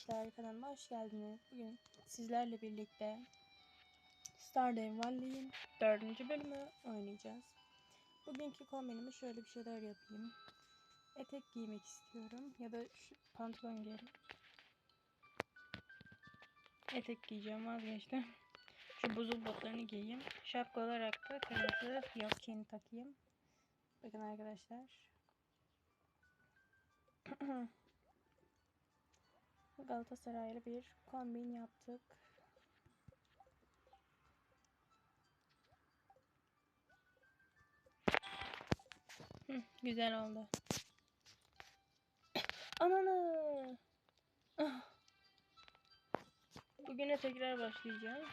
Arkadaşlar kanalıma hoş geldiniz. Bugün sizlerle birlikte Stardew Valley'in dördüncü bölümü oynayacağız. Bugünkü kombinimi şöyle bir şeyler yapayım. Etek giymek istiyorum ya da şu pantolon giyelim. Etek giyeceğim vazgeçtim. Şu buzul botlarını giyeyim. Şapka olarak da kırmızı chain'i takayım. Bakın arkadaşlar. Galatasaray'la bir kombin yaptık. Hı, güzel oldu. Ananı. Ah. Bugüne tekrar başlayacağım.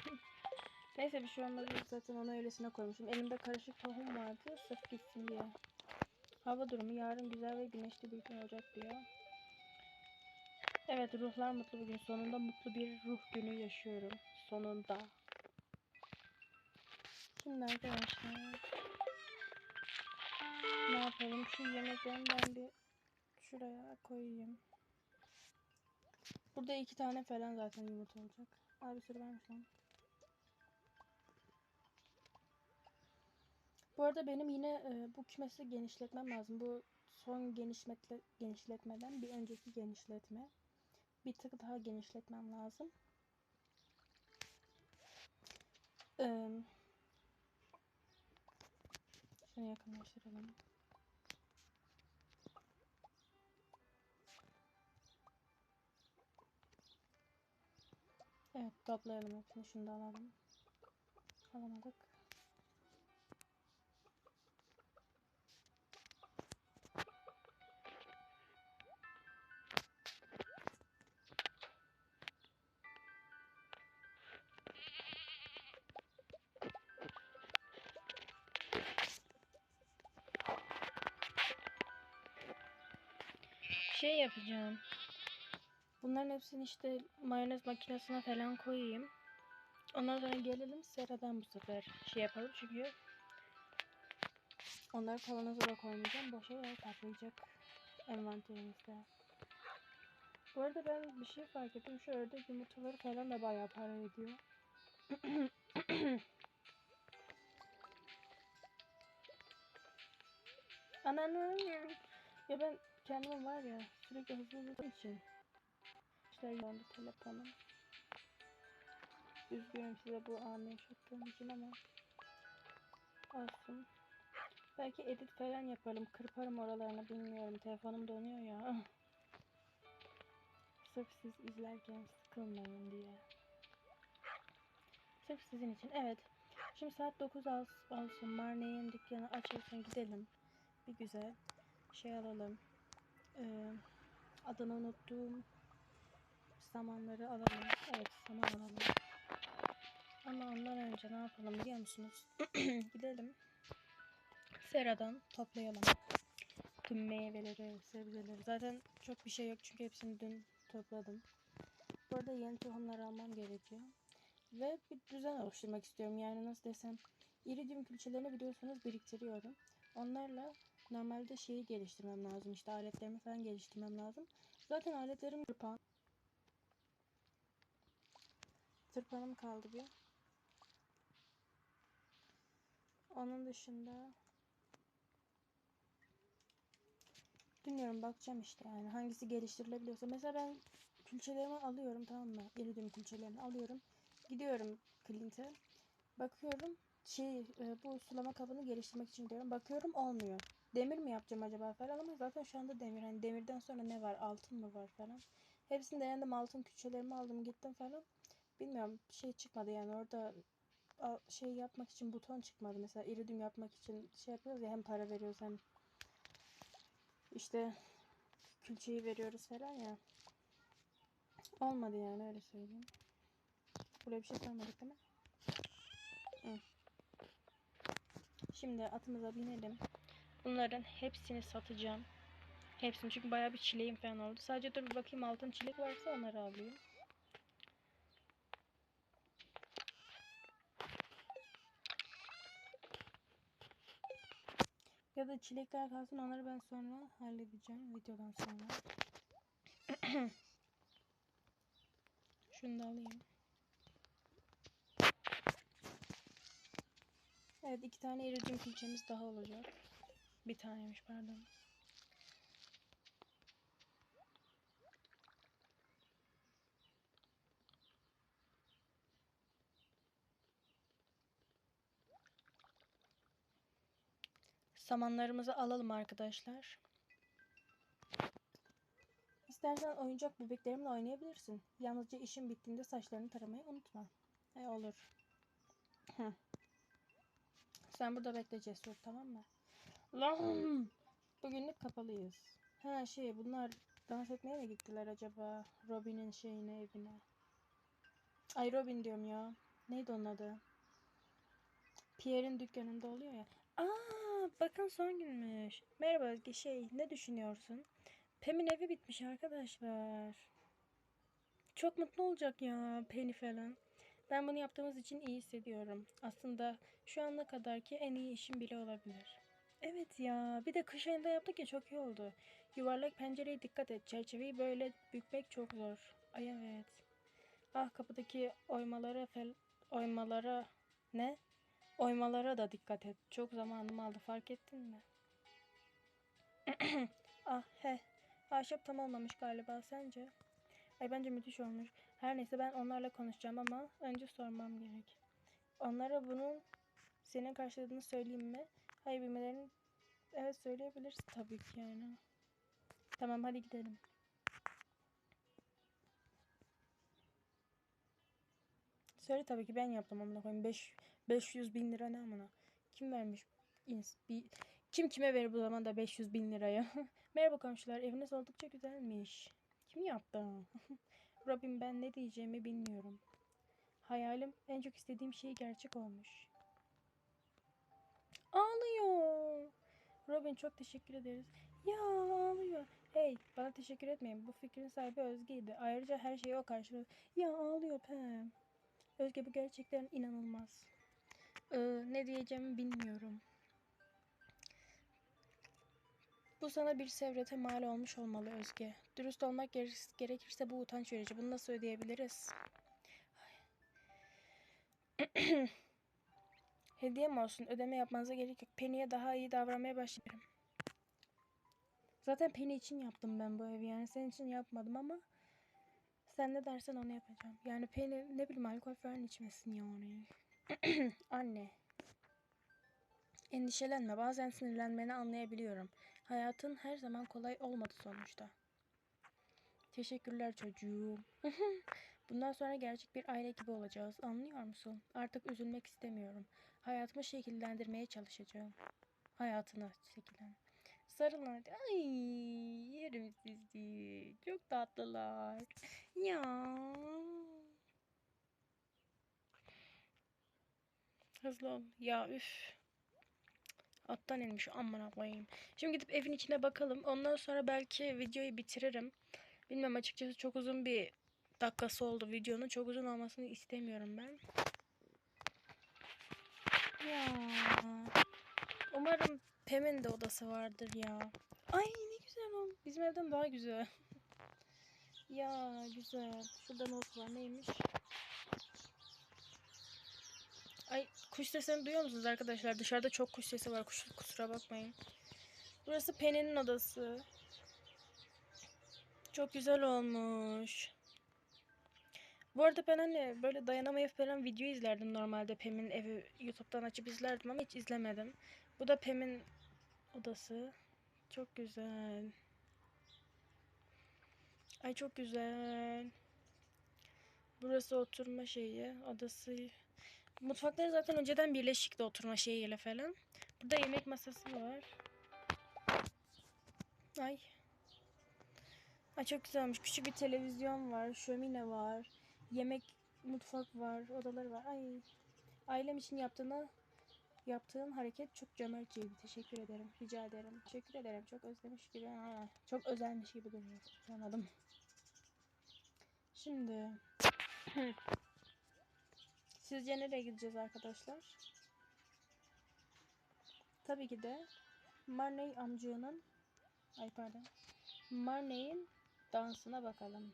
Neyse bir şey olmaz. Zaten onu öylesine koymuşum. Elimde karışık tohum vardı. Sırf gitsin diye. Hava durumu yarın güzel ve güneşli bir gün olacak diyor. Evet ruhlar mutlu bugün. Sonunda mutlu bir ruh günü yaşıyorum. Sonunda. Şimdi arkadaşlar. Ne yapalım? Şu yemeklerini ben bir şuraya koyayım. Burada iki tane falan zaten yumurta olacak. Abi sürü vermiş lan. Bu arada benim yine e, bu kümesi genişletmem lazım. Bu son genişletle, genişletmeden bir önceki genişletme. Bir tık daha genişletmem lazım. Ee, şunu yakınlaştıralım. Evet toplayalım hepsini. Şunu da alalım. Alamadık. Şey yapacağım. Bunların hepsini işte mayonez makinesine falan koyayım. Ondan sonra gelelim seradan bu sefer şey yapalım çünkü onları kavanoza da koymayacağım. Boşa yer kaplayacak envanterimizde. Bu arada ben bir şey fark ettim. Şu ördek yumurtaları falan da bayağı para ediyor. Ananı ya ben kendim var ya sürekli hızlı hızlı için işte yandı telefonum. Üzgünüm size bu anı yaşattığım için ama olsun. Belki edit falan yaparım. Kırparım oralarını bilmiyorum. Telefonum donuyor ya. Sırf siz izlerken sıkılmayın diye. Sırf sizin için. Evet. Şimdi saat 9 olsun. Marne'nin dükkanı açılsın gidelim. Bir güzel şey alalım. Ee, adını unuttuğum samanları alalım. Evet saman alalım. Ama ondan önce ne yapalım biliyor musunuz? Gidelim. Seradan toplayalım. Tüm meyveleri, sebzeleri. Zaten çok bir şey yok çünkü hepsini dün topladım. Burada yeni tohumlar almam gerekiyor. Ve bir düzen oluşturmak istiyorum. Yani nasıl desem iridium külçelerini biliyorsunuz biriktiriyorum. Onlarla normalde şeyi geliştirmem lazım. İşte aletlerimi falan geliştirmem lazım. Zaten aletlerim tırpan. Tırpanım kaldı bir. Onun dışında bilmiyorum bakacağım işte yani hangisi geliştirilebiliyorsa. Mesela ben külçelerimi alıyorum tamam mı? Iridium külçelerini alıyorum. Gidiyorum Clint'e. Bakıyorum şey bu sulama kabını geliştirmek için diyorum. Bakıyorum olmuyor. Demir mi yapacağım acaba falan ama zaten şu anda demir. Hani demirden sonra ne var? Altın mı var falan. Hepsini denedim. Altın külçelerimi aldım gittim falan. Bilmiyorum bir şey çıkmadı yani orada şey yapmak için buton çıkmadı. Mesela iridium yapmak için şey yapıyoruz ya hem para veriyoruz hem işte külçeyi veriyoruz falan ya. Olmadı yani öyle söyleyeyim. Buraya bir şey koymadık değil mi? Hı. Şimdi atımıza binelim. Bunların hepsini satacağım. Hepsini çünkü bayağı bir çileğim falan oldu. Sadece dur bir bakayım altın çilek varsa onları alayım. Ya da çilekler kalsın onları ben sonra halledeceğim videodan sonra. Şunu da alayım. Evet iki tane iridium külçemiz daha olacak. Bir taneymiş pardon. Samanlarımızı alalım arkadaşlar. İstersen oyuncak bebeklerimle oynayabilirsin. Yalnızca işin bittiğinde saçlarını taramayı unutma. E olur. Sen burada bekle Cesur tamam mı? Lan! Bugünlük kapalıyız. Ha şey bunlar dans etmeye mi gittiler acaba? Robin'in şeyine evine. Ay Robin diyorum ya. Neydi onun adı? Pierre'in dükkanında oluyor ya. Aa, bakın son günmüş. Merhaba Özge şey ne düşünüyorsun? Pem'in evi bitmiş arkadaşlar. Çok mutlu olacak ya Penny falan. Ben bunu yaptığımız için iyi hissediyorum. Aslında şu ana kadarki en iyi işim bile olabilir. Evet ya bir de kış ayında yaptık ya çok iyi oldu. Yuvarlak pencereye dikkat et. Çerçeveyi böyle bükmek çok zor. Ay evet. Ah kapıdaki oymalara fel oymalara ne? Oymalara da dikkat et. Çok zamanımı aldı fark ettin mi? ah he. Ahşap tam olmamış galiba sence? Ay bence müthiş olmuş. Her neyse ben onlarla konuşacağım ama önce sormam gerek. Onlara bunun senin karşıladığını söyleyeyim mi? Hayır bilmelerini evet söyleyebiliriz tabii ki yani. Tamam hadi gidelim. Söyle tabii ki ben yaptım amına koyayım. 5 500 bin lira ne amına? Kim vermiş? Bir, kim kime verir bu zamanda 500 bin liraya? Merhaba komşular, eviniz oldukça güzelmiş. Kim yaptı? Robin ben ne diyeceğimi bilmiyorum. Hayalim en çok istediğim şey gerçek olmuş. Robin çok teşekkür ederiz. Ya ağlıyor. Hey bana teşekkür etmeyin. Bu fikrin sahibi Özge'ydi. Ayrıca her şeyi o karşıladı. Ya ağlıyor Pam. Özge bu gerçekten inanılmaz. Ee, ne diyeceğimi bilmiyorum. Bu sana bir sevrete mal olmuş olmalı Özge. Dürüst olmak gerekir- gerekirse bu utanç verici. Bunu nasıl ödeyebiliriz? Hediye mi olsun? Ödeme yapmanıza gerek yok. Penny'e daha iyi davranmaya başlarım. Zaten Penny için yaptım ben bu evi. Yani senin için yapmadım ama sen ne dersen onu yapacağım. Yani Penny ne bileyim alkol falan içmesin yani. Anne. Endişelenme. Bazen sinirlenmeni anlayabiliyorum. Hayatın her zaman kolay olmadı sonuçta. Teşekkürler çocuğum. Bundan sonra gerçek bir aile gibi olacağız. Anlıyor musun? Artık üzülmek istemiyorum. Hayatımı şekillendirmeye çalışacağım. Hayatını şekillen. Sarılın hadi. Ay yerim. Çok tatlılar. Ya. Hızlı ol. Ya üf. Attan inmiş amına koyayım. Şimdi gidip evin içine bakalım. Ondan sonra belki videoyu bitiririm. Bilmem açıkçası çok uzun bir dakikası oldu videonun. Çok uzun olmasını istemiyorum ben. Ya. Umarım Pem'in de odası vardır ya. Ay ne güzel o. Bizim evden daha güzel. ya güzel. Şurada not var neymiş? Ay kuş sesini duyuyor musunuz arkadaşlar? Dışarıda çok kuş sesi var. Kuş, kusura bakmayın. Burası Penny'nin odası. Çok güzel olmuş. Bu arada ben hani böyle dayanamayıp falan video izlerdim normalde. Pem'in evi YouTube'dan açıp izlerdim ama hiç izlemedim. Bu da Pem'in odası. Çok güzel. Ay çok güzel. Burası oturma şeyi, odası. Mutfakları zaten önceden birleşikti oturma şeyiyle falan. Burada yemek masası var. Ay. Ay çok güzel olmuş. Küçük bir televizyon var, şömine var, yemek mutfak var, odaları var. Ay. Ailem için yaptığına yaptığın hareket çok cömertçeydi. Teşekkür ederim. Rica ederim. Teşekkür ederim. Çok özlemiş gibi. Ha, çok özelmiş gibi duruyor. Anladım. Şimdi Sizce nereye gideceğiz arkadaşlar? Tabii ki de Marney amcığının ay pardon Marney'in dansına bakalım.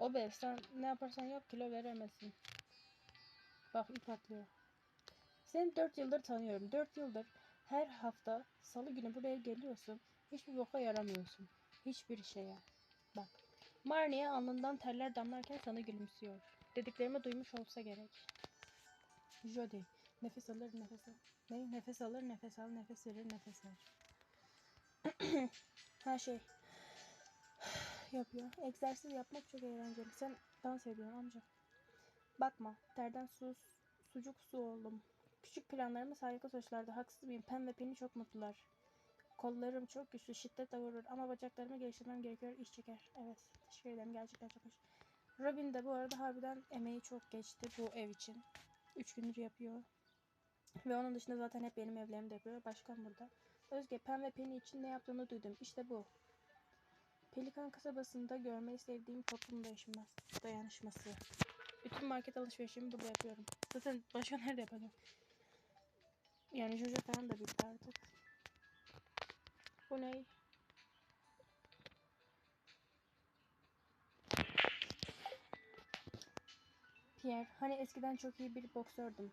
O be sen ne yaparsan yap kilo veremezsin. Bak ip atlıyor. Seni 4 yıldır tanıyorum. 4 yıldır her hafta salı günü buraya geliyorsun. Hiçbir boka yaramıyorsun. Hiçbir şeye. Bak. Marnie'ye alnından terler damlarken sana gülümsüyor. Dediklerimi duymuş olsa gerek. Jody. Nefes alır nefes al. Ne? Nefes alır nefes al nefes verir nefes ver. Her şey yapıyor. Egzersiz yapmak çok eğlenceli. Sen dans ediyorsun amca. Bakma. Terden su, sucuk su oldum. Küçük planlarımız harika sonuçlarda. Haksız mıyım? Pem ve Penny çok mutlular. Kollarım çok güçlü. Şiddetle vurur. Ama bacaklarımı geliştirmem gerekiyor. İş çeker. Evet. Teşekkür ederim. Gerçekten çok hoş. Robin de bu arada harbiden emeği çok geçti bu ev için. Üç gündür yapıyor. Ve onun dışında zaten hep benim evlerimde yapıyor. Başkan burada. Özge, Pem ve Penny için ne yaptığını duydum. İşte bu. Pelikan kasabasında görmeyi sevdiğim toplum dayanışması. Bütün market alışverişimi burada yapıyorum. Zaten başka nerede yapacağım? Yani Jojo falan da bitti artık. Bu ne? Pierre, hani eskiden çok iyi bir boksördüm.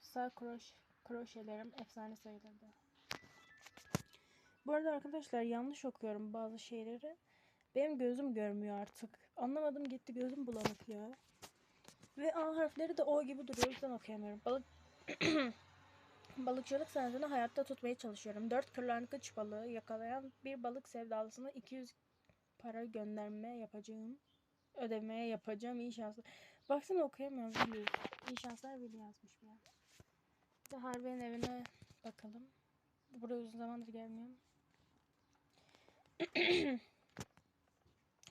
Sağ kroş, kroşelerim efsane sayılırdı. Bu arada arkadaşlar yanlış okuyorum bazı şeyleri. Benim gözüm görmüyor artık. Anlamadım gitti gözüm bulanık ya. Ve A harfleri de O gibi duruyor o yüzden okuyamıyorum. Balık Balıkçılık sanatını hayatta tutmaya çalışıyorum. Dört kırlangıç balığı yakalayan bir balık sevdalısına 200 para gönderme yapacağım. Ödemeye yapacağım. İyi şanslar. Baksana okuyamıyorum. Willy. İyi şanslar Willy yazmış bir de Harvey'in evine bakalım. Buraya uzun zamandır gelmiyorum.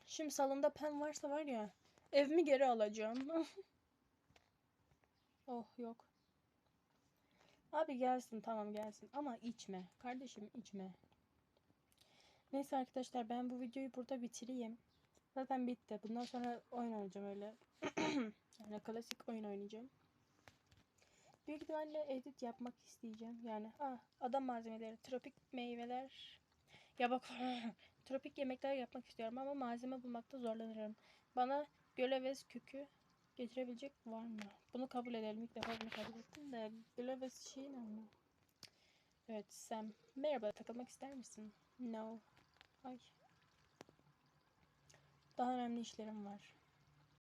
Şimdi salonda pen varsa var ya evimi geri alacağım. oh yok. Abi gelsin tamam gelsin ama içme. Kardeşim içme. Neyse arkadaşlar ben bu videoyu burada bitireyim. Zaten bitti. Bundan sonra oyun oynayacağım öyle. yani klasik oyun oynayacağım. Büyük ihtimalle edit yapmak isteyeceğim. Yani ah, adam malzemeleri, tropik meyveler. Ya bak tropik yemekler yapmak istiyorum ama malzeme bulmakta zorlanırım. Bana göleves kökü getirebilecek var mı? Bunu kabul edelim. İlk defa bunu kabul ettim de göleves şey ne mi? Evet Sam. Merhaba takılmak ister misin? No. Ay. Daha önemli işlerim var.